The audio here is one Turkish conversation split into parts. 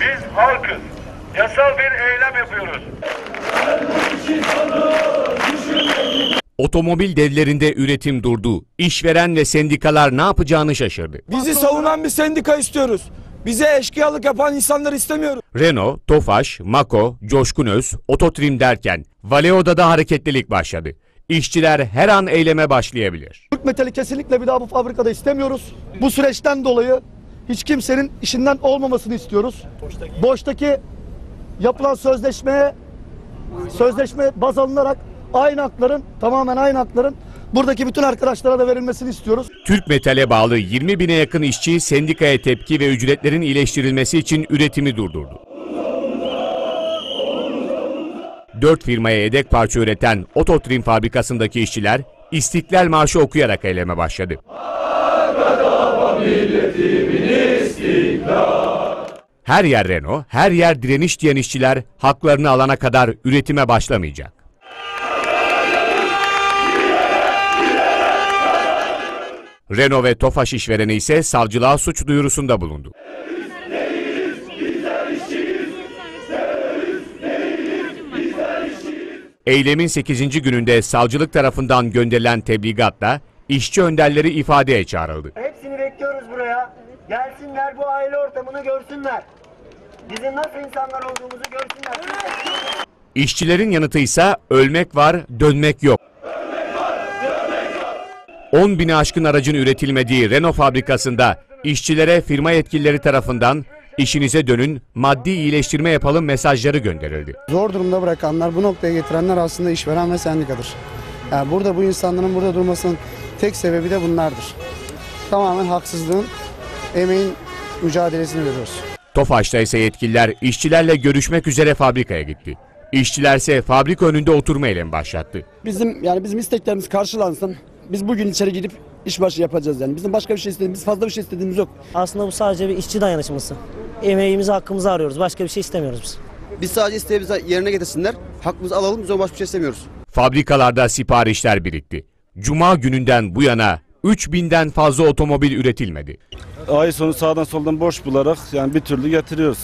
Biz halkız. Yasal bir eylem yapıyoruz. Otomobil devlerinde üretim durdu. İşveren ve sendikalar ne yapacağını şaşırdı. Bizi savunan bir sendika istiyoruz. Bize eşkıyalık yapan insanları istemiyoruz. Renault, Tofaş, Mako, Coşkun Öz, Ototrim derken Valeo'da da hareketlilik başladı. İşçiler her an eyleme başlayabilir. Türk metali kesinlikle bir daha bu fabrikada istemiyoruz. Bu süreçten dolayı hiç kimsenin işinden olmamasını istiyoruz. Boştaki yapılan sözleşmeye sözleşme baz alınarak aynı hakların tamamen aynı hakların buradaki bütün arkadaşlara da verilmesini istiyoruz. Türk Metal'e bağlı 20 bine yakın işçi sendikaya tepki ve ücretlerin iyileştirilmesi için üretimi durdurdu. Dört firmaya yedek parça üreten Ototrim fabrikasındaki işçiler İstiklal Marşı okuyarak eyleme başladı. Her yer Renault, her yer direniş diyen işçiler haklarını alana kadar üretime başlamayacak. Renault ve Tofaş işvereni ise savcılığa suç duyurusunda bulundu. Eylemin 8. gününde savcılık tarafından gönderilen tebligatla işçi önderleri ifadeye çağrıldı. Gelsinler bu aile ortamını görsünler. Bizim nasıl insanlar olduğumuzu görsünler. İşçilerin yanıtı ise ölmek var, dönmek yok. 10 bini aşkın aracın üretilmediği Renault fabrikasında işçilere firma yetkilileri tarafından işinize dönün, maddi iyileştirme yapalım mesajları gönderildi. Zor durumda bırakanlar, bu noktaya getirenler aslında işveren ve sendikadır. Yani burada bu insanların burada durmasının tek sebebi de bunlardır. Tamamen haksızlığın, emeğin mücadelesini veriyoruz. Tofaş'ta ise yetkililer işçilerle görüşmek üzere fabrikaya gitti. İşçiler ise fabrika önünde oturma eylemi başlattı. Bizim yani bizim isteklerimiz karşılansın. Biz bugün içeri gidip işbaşı yapacağız yani. Bizim başka bir şey istediğimiz, fazla bir şey istediğimiz yok. Aslında bu sadece bir işçi dayanışması. Emeğimizi, hakkımızı arıyoruz. Başka bir şey istemiyoruz biz. Biz sadece isteğimizi yerine getirsinler. Hakkımızı alalım. Biz o başka bir şey istemiyoruz. Fabrikalarda siparişler birikti. Cuma gününden bu yana 3000'den fazla otomobil üretilmedi. Ay sonu sağdan soldan borç bularak yani bir türlü getiriyoruz.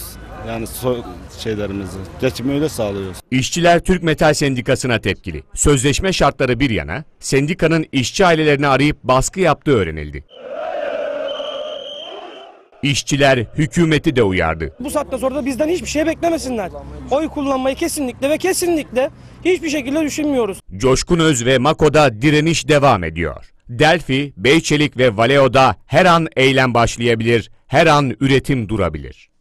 Yani so- şeylerimizi. Geçimi öyle sağlıyoruz. İşçiler Türk Metal Sendikası'na tepkili. Sözleşme şartları bir yana, sendikanın işçi ailelerini arayıp baskı yaptığı öğrenildi. İşçiler hükümeti de uyardı. Bu saatten sonra da bizden hiçbir şey beklemesinler. Oy kullanmayı kesinlikle ve kesinlikle hiçbir şekilde düşünmüyoruz. Coşkun Öz ve Mako'da direniş devam ediyor. Delphi, Beyçelik ve Valeo'da her an eylem başlayabilir, her an üretim durabilir.